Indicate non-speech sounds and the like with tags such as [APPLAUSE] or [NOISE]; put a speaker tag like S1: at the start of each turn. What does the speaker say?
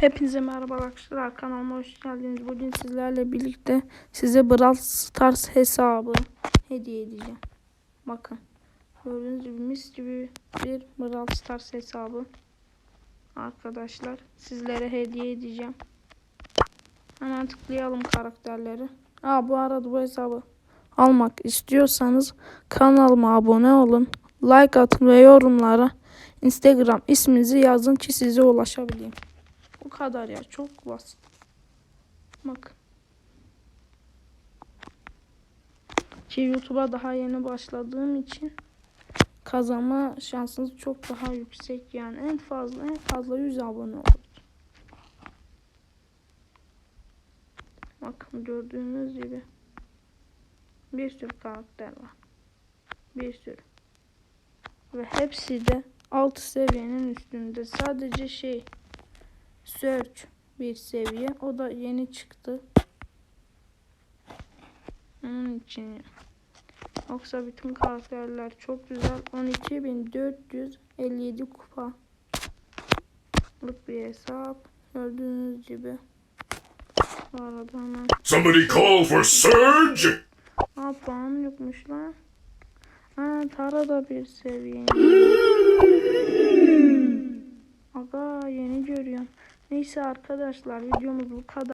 S1: Hepinize merhaba arkadaşlar kanalıma hoş geldiniz. Bugün sizlerle birlikte size Brawl Stars hesabı hediye edeceğim. Bakın gördüğünüz gibi mis gibi bir Brawl Stars hesabı arkadaşlar sizlere hediye edeceğim. Hemen tıklayalım karakterleri. Aa bu arada bu hesabı almak istiyorsanız kanalıma abone olun. Like atın ve yorumlara Instagram isminizi yazın ki size ulaşabileyim. Kadar ya çok basit. Bakın. Ki YouTube'a daha yeni başladığım için kazanma şansınız çok daha yüksek yani en fazla en fazla 100 abone olur. Bakın gördüğünüz gibi bir sürü karakter var. Bir sürü. Ve hepsi de alt seviyenin üstünde. Sadece şey Search bir seviye. O da yeni çıktı. Onun için. Yoksa bütün karakterler çok güzel. 12.457 kupa. bir hesap. Gördüğünüz gibi. Bu arada hemen.
S2: Somebody call for Surge!
S1: Aa puan yokmuş lan. Ha Tara da bir seviye. [LAUGHS] Neyse arkadaşlar videomuz bu kadar.